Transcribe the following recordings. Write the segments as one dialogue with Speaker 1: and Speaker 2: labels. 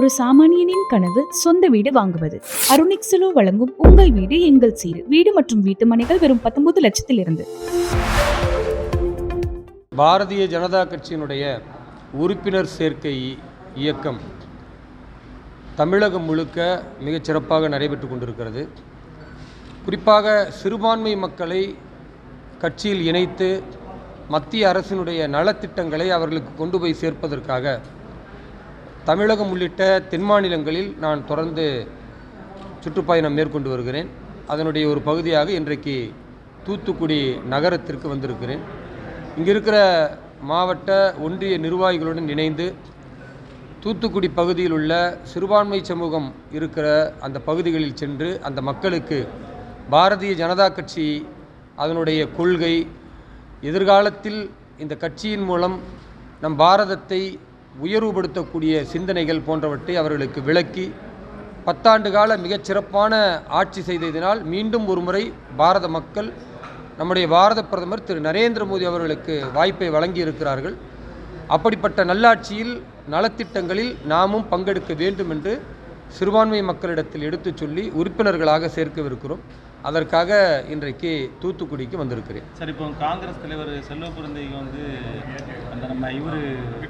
Speaker 1: ஒரு சாமானியனின் கனவு சொந்த வீடு வாங்குவது. அருணிக்ஸலோ வழங்கும் உங்கள் வீடு எங்கள் சீடு வீடு மற்றும் வீட்டு மனைகள் வெறும் பத்தொன்பது லட்சத்திலிருந்து.
Speaker 2: பாரதிய ஜனதா கட்சியினுடைய உறுப்பினர் சேர்க்கை இயக்கம் தமிழகம் முழுக்க மிகச்சிறப்பாக நடைபெற்று கொண்டிருக்கிறது. குறிப்பாக சிறுபான்மை மக்களை கட்சியில் இணைத்து மத்திய அரசினுடைய நலத்திட்டங்களை அவர்களுக்கு கொண்டு போய் சேர்ப்பதற்காக தமிழகம் உள்ளிட்ட தென் மாநிலங்களில் நான் தொடர்ந்து சுற்றுப்பயணம் மேற்கொண்டு வருகிறேன். அதனுடைய ஒரு பகுதியாக இன்றைக்கு தூத்துக்குடி நகரத்திற்கு வந்திருக்கிறேன். இங்கே இருக்கிற மாவட்ட ஒன்றிய நிர்வாகிகளுடன் இணைந்து தூத்துக்குடி பகுதியில் உள்ள சிறுபான்மை சமூகம் இருக்கிற அந்த பகுதிகளில் சென்று அந்த மக்களுக்கு பாரதிய ஜனதா கட்சி அதனுடைய கொள்கை எதிர்காலத்தில் இந்த கட்சியின் மூலம் நம் பாரதத்தை உயர்வுபடுத்தக்கூடிய சிந்தனைகள் போன்றவற்றை அவர்களுக்கு விளக்கி பத்தாண்டு கால மிகச்சிறப்பான ஆட்சி செய்ததினால் மீண்டும் ஒருமுறை பாரத மக்கள் நம்முடைய பாரத பிரதமர் திரு நரேந்திர மோடி அவர்களுக்கு வாய்ப்பை வழங்கி இருக்கிறார்கள் அப்படிப்பட்ட நல்லாட்சியில் நலத்திட்டங்களில் நாமும் பங்கெடுக்க வேண்டும் என்று சிறுபான்மை மக்களிடத்தில் எடுத்துச் சொல்லி உறுப்பினர்களாக சேர்க்கவிருக்கிறோம். அதற்காக இன்றைக்கு தூத்துக்குடிக்கு வந்திருக்கிறேன்.
Speaker 3: சார் இப்போ காங்கிரஸ் தலைவர் செல்வ பிறந்தகைக்கு வந்து அந்த நம்ம இவர்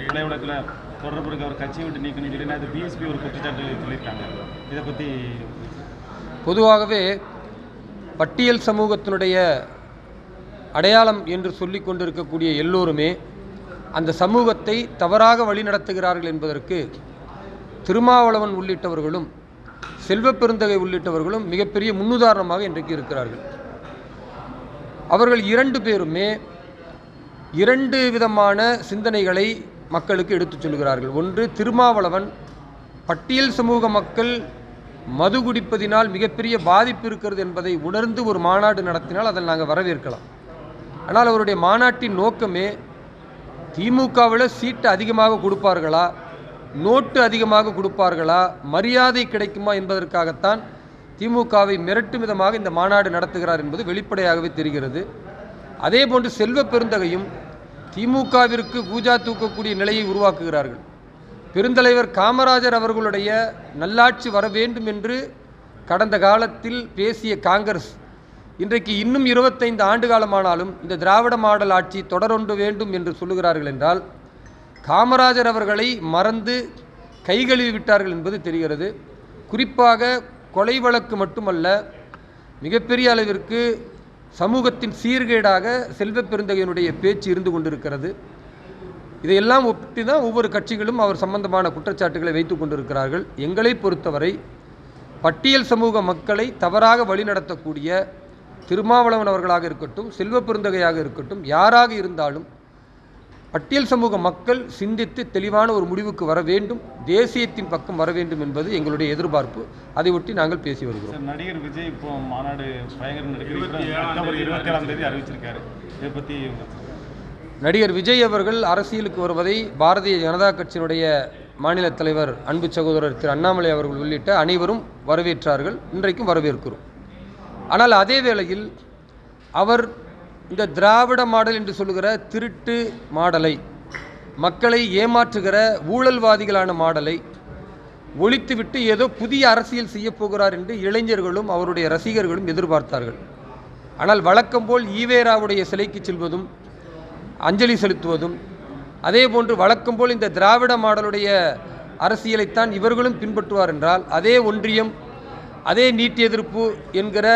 Speaker 3: கொலை வழக்கில் தொடர்பு இருக்க அவர் கட்சியை விட்டு நீக்கணும்னு சொல்லி அது பிஎஸ்பி ஒரு குற்றச்சாட்டு சொல்லியிருக்காங்க. இதை பற்றி
Speaker 2: பொதுவாகவே பட்டியல் சமூகத்தினுடைய அடையாளம் என்று சொல்லிக் கொண்டிருக்கக்கூடிய எல்லோருமே அந்த சமூகத்தை தவறாக வழிநடத்துகிறார்கள் என்பதற்கு திருமாவளவன் உள்ளிட்டவர்களும் செல்வ பெருந்தகை உள்ளிட்டவர்களும் மிகப்பெரிய முன்னுதாரணமாக இன்றைக்கு இருக்கிறார்கள். அவர்கள் இரண்டு பேருமே இரண்டு விதமான சிந்தனைகளை மக்களுக்கு எடுத்துச் சொல்கிறார்கள். ஒன்று திருமாவளவன் பட்டியல் சமூக மக்கள் மது குடிப்பதினால் மிகப்பெரிய பாதிப்பு இருக்கிறது என்பதை உணர்ந்து ஒரு மாநாடு நடத்தினால் அதை நாங்கள் வரவேற்கலாம். ஆனால் அவருடைய மாநாட்டின் நோக்கமே திமுகவில் சீட்டு அதிகமாக கொடுப்பார்களா? நோட்டு அதிகமாக கொடுப்பார்களா? மரியாதை கிடைக்குமா என்பதற்காகத்தான் திமுகவை மிரட்டும் விதமாக இந்த மாநாடு நடத்துகிறார் என்பது வெளிப்படையாகவே தெரிகிறது. அதேபோன்று செல்வ பெருந்தகையும் திமுகவிற்கு பூஜா தூக்கக்கூடிய நிலையை உருவாக்குகிறார்கள். பெருந்தலைவர் காமராஜர் அவர்களுடைய நல்லாட்சி வர வேண்டும் என்று கடந்த காலத்தில் பேசிய காங்கிரஸ் இன்றைக்கு இன்னும் இருபத்தைந்து ஆண்டு காலமானாலும் இந்த திராவிட மாடல் ஆட்சி தொடரொன்று வேண்டும் என்று சொல்லுகிறார்கள் என்றால் காமராஜர் அவர்களை மறந்து கைகழுவி விட்டார்கள் என்பது தெரிகிறது. குறிப்பாக கொலை வழக்கு மட்டுமல்ல மிகப்பெரிய அளவிற்கு சமூகத்தின் சீர்கேடாக செல்வ பெருந்தகையினுடைய பேச்சு இருந்து கொண்டிருக்கிறது. இதையெல்லாம் ஒட்டி தான் ஒவ்வொரு கட்சிகளும் அவர் சம்பந்தமான குற்றச்சாட்டுகளை வைத்து கொண்டிருக்கிறார்கள். எங்களை பொறுத்தவரை பட்டியல் சமூக மக்களை தவறாக வழிநடத்தக்கூடிய திருமாவளவன் அவர்களாக இருக்கட்டும் செல்வ பெருந்தகையாக இருக்கட்டும் யாராக இருந்தாலும் பட்டியல் சமூக மக்கள் சிந்தித்து தெளிவான ஒரு முடிவுக்கு வர வேண்டும் தேசியத்தின் பக்கம் வர வேண்டும் என்பது எங்களுடைய எதிர்பார்ப்பு. அதை ஒட்டி நாங்கள் பேசி வருகிறோம்.
Speaker 3: நடிகர் விஜய் இப்போ மாநாடு அறிவிச்சிருக்காரு. இதை பற்றி
Speaker 2: நடிகர் விஜய் அவர்கள் அரசியலுக்கு வருவதை பாரதிய ஜனதா கட்சியினுடைய மாநில தலைவர் அன்பு சகோதரர் திரு அண்ணாமலை அவர்கள் உள்ளிட்ட அனைவரும் வரவேற்றார்கள். இன்றைக்கும் வரவேற்கிறோம். ஆனால் அதே வேளையில் அவர் இந்த திராவிட மாடல் என்று சொல்லுகிற திருட்டு மாடலை மக்களை ஏமாற்றுகிற ஊழல்வாதிகளான மாடலை ஒழித்துவிட்டு ஏதோ புதிய அரசியல் செய்யப் போகிறார் என்று இளைஞர்களும் அவருடைய ரசிகர்களும் எதிர்பார்த்தார்கள். ஆனால் வழக்கம் போல் ஈவேராவுடைய சிலைக்கு செல்வதும் அஞ்சலி செலுத்துவதும் அதே போன்று வழக்கம் போல் இந்த திராவிட மாடலுடைய அரசியலைத்தான் இவர்களும் பின்பற்றுவார் என்றால் அதே ஒன்றியம் அதே நீட் எதிர்ப்பு என்கிற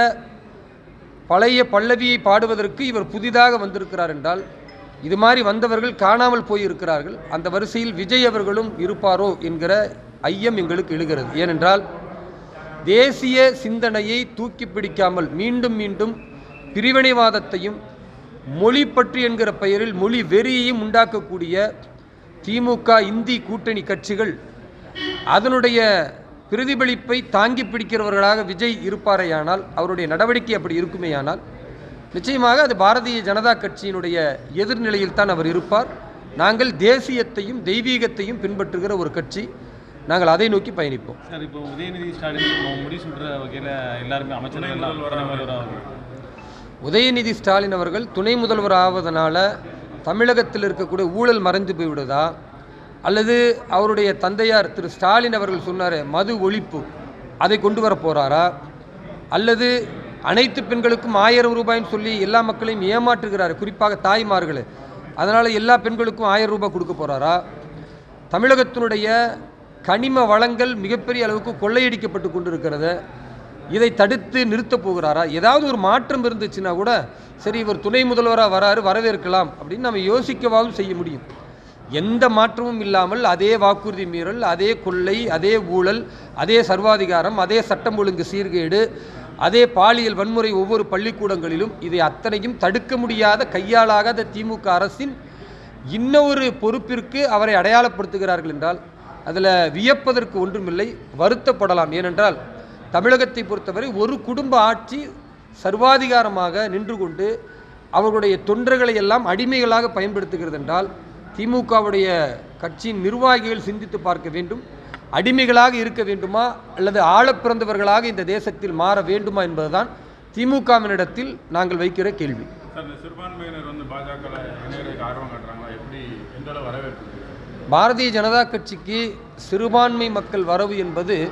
Speaker 2: பழைய பல்லவியை பாடுவதற்கு இவர் புதிதாக வந்திருக்கிறார் என்றால் இது மாதிரி வந்தவர்கள் காணாமல் போயிருக்கிறார்கள். அந்த வரிசையில் விஜய் அவர்களும் இருப்பாரோ என்கிற ஐயம் எங்களுக்கு எழுகிறது. ஏனென்றால் தேசிய சிந்தனையை தூக்கி பிடிக்காமல் மீண்டும் மீண்டும் பிரிவினைவாதத்தையும் மொழி பற்றி என்கிற பெயரில் மொழி வெறியையும் உண்டாக்கக்கூடிய திமுக இந்தி கூட்டணி கட்சிகள் அதனுடைய பிரதிபலிப்பை தாங்கி பிடிக்கிறவர்களாக விஜய் இருப்பாரேயானால் அவருடைய நடவடிக்கை அப்படி இருக்குமேயானால் நிச்சயமாக அது பாரதிய ஜனதா கட்சியினுடைய எதிர்நிலையில் தான் அவர் இருப்பார். நாங்கள் தேசியத்தையும் தெய்வீகத்தையும் பின்பற்றுகிற ஒரு கட்சி. நாங்கள் அதை நோக்கி பயணிப்போம்.
Speaker 3: சார் இப்போ உதயநிதி ஸ்டாலின் முடி சுடுற வகையில் எல்லாருமே அமைச்சர்கள்
Speaker 2: உதயநிதி ஸ்டாலின் அவர்கள் துணை முதல்வர் ஆவதனால தமிழகத்தில் இருக்கக்கூடிய ஊழல் மறைந்து போய்விடுதா? அல்லது அவருடைய தந்தையார் திரு ஸ்டாலின் அவர்கள் சொன்னார் மது ஒழிப்பு அதை கொண்டு வர போகிறாரா அல்லது அனைத்து பெண்களுக்கும் ஆயிரம் ரூபாய்னு சொல்லி எல்லா மக்களையும் ஏமாற்றுகிறார் குறிப்பாக தாய்மார்கள். அதனால் எல்லா பெண்களுக்கும் ஆயிரம் ரூபாய் கொடுக்க போகிறாரா தமிழகத்தினுடைய கனிம வளங்கள் மிகப்பெரிய அளவுக்கு கொள்ளையடிக்கப்பட்டு கொண்டிருக்கிறத இதை தடுத்து நிறுத்தப் போகிறாரா? ஏதாவது ஒரு மாற்றம் இருந்துச்சுன்னா கூட சரி இவர் துணை முதல்வராக வராரு வரவேற்கலாம் அப்படின்னு நம்ம யோசிக்கவாவும் செய்ய முடியும். எந்த மாற்றமும் இல்லாமல் அதே வாக்குறுதி மீறல் அதே கொள்ளை அதே ஊழல் அதே சர்வாதிகாரம் அதே சட்டம் ஒழுங்கு சீர்கேடு அதே பாலியல் வன்முறை ஒவ்வொரு பள்ளிக்கூடங்களிலும் இதை அத்தனையும் தடுக்க முடியாத கையாளாகாத திமுக அரசின் இன்னொரு பொறுப்பிற்கு அவரை அடையாளப்படுத்துகிறார்கள் என்றால் அதில் வியப்பதற்கு ஒன்றுமில்லை வருத்தப்படலாம். ஏனென்றால் தமிழகத்தை பொறுத்தவரை ஒரு குடும்ப ஆட்சி சர்வாதிகாரமாக நின்று கொண்டு அவர்களுடைய தொண்டர்களை எல்லாம் அடிமைகளாக பயன்படுத்துகிறது என்றால் திமுகவுடைய கட்சியின் நிர்வாகிகள் சிந்தித்து பார்க்க வேண்டும். அடிமைகளாக இருக்க வேண்டுமா? அல்லது ஆழப் பிறந்தவர்களாக இந்த தேசத்தில் மாற வேண்டுமா என்பதுதான் திமுகவினிடத்தில் நாங்கள் வைக்கிற கேள்வி? பாரதிய ஜனதா கட்சிக்கு சிறுபான்மை மக்கள் வரவு என்பது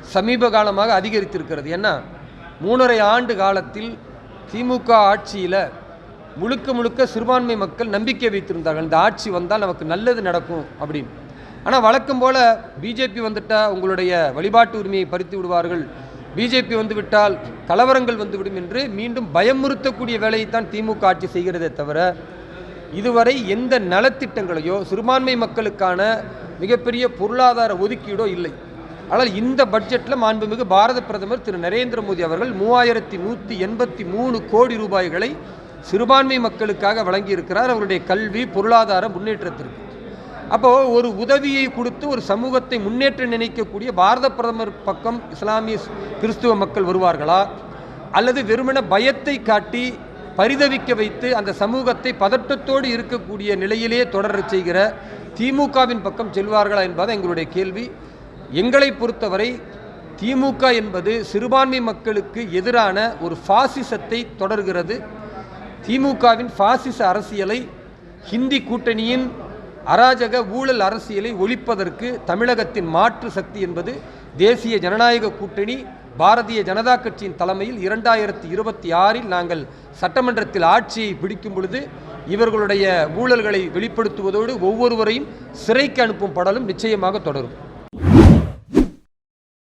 Speaker 2: சமீப காலமாக அதிகரித்திருக்கிறது. ஏன்னா மூணரை ஆண்டு காலத்தில் திமுக ஆட்சியில் முழுக்க முழுக்க சிறுபான்மை மக்கள் நம்பிக்கை வைத்திருந்தார்கள். இந்த ஆட்சி வந்தால் நமக்கு நல்லது நடக்கும் அப்படின்னு. ஆனால் வழக்கம் போல் பிஜேபி வந்துட்டால் உங்களுடைய வழிபாட்டு உரிமையை பறித்து விடுவார்கள். பிஜேபி வந்து விட்டால் கலவரங்கள் வந்துவிடும் என்று மீண்டும் பயமுறுத்தக்கூடிய வேலையைத்தான் திமுக ஆட்சி செய்கிறதே தவிர இதுவரை எந்த நலத்திட்டங்களையோ சிறுபான்மை மக்களுக்கான மிகப்பெரிய பொருளாதார ஒதுக்கீடோ இல்லை. ஆனால் இந்த பட்ஜெட்டில் மாண்புமிகு பாரத பிரதமர் திரு நரேந்திர மோடி அவர்கள் மூவாயிரத்தி நூற்றி எண்பத்தி மூணு கோடி ரூபாய்களை சிறுபான்மை மக்களுக்காக வழங்கியிருக்கிறார். அவருடைய கல்வி பொருளாதார முன்னேற்றத்திற்கு. அப்போது ஒரு உதவியை கொடுத்து ஒரு சமூகத்தை முன்னேற்ற நினைக்கக்கூடிய பாரத பிரதமர் பக்கம் இஸ்லாமிய கிறிஸ்துவ மக்கள் வருவார்களா? அல்லது வெறுமன பயத்தை காட்டி பரிதவிக்க வைத்து அந்த சமூகத்தை பதட்டத்தோடு இருக்கக்கூடிய நிலையிலே தொடரச் செய்கிற திமுகவின் பக்கம் செல்வார்களா என்பது எங்களுடைய கேள்வி. எங்களை பொறுத்தவரை திமுக என்பது சிறுபான்மை மக்களுக்கு எதிரான ஒரு பாசிசத்தை தொடர்கிறது. திமுகவின் பாசிச அரசியலை ஹிந்தி கூட்டணியின் அராஜக ஊழல் அரசியலை ஒழிப்பதற்கு தமிழகத்தின் மாற்று சக்தி என்பது தேசிய ஜனநாயக கூட்டணி பாரதிய ஜனதா கட்சியின் தலைமையில் இரண்டாயிரத்தி இருபத்தி ஆறில் நாங்கள் சட்டமன்றத்தில் ஆட்சியை பிடிக்கும் பொழுது இவர்களுடைய ஊழல்களை வெளிப்படுத்துவதோடு ஒவ்வொருவரையும் சிறைக்கு அனுப்பும் படலும் நிச்சயமாக தொடரும்.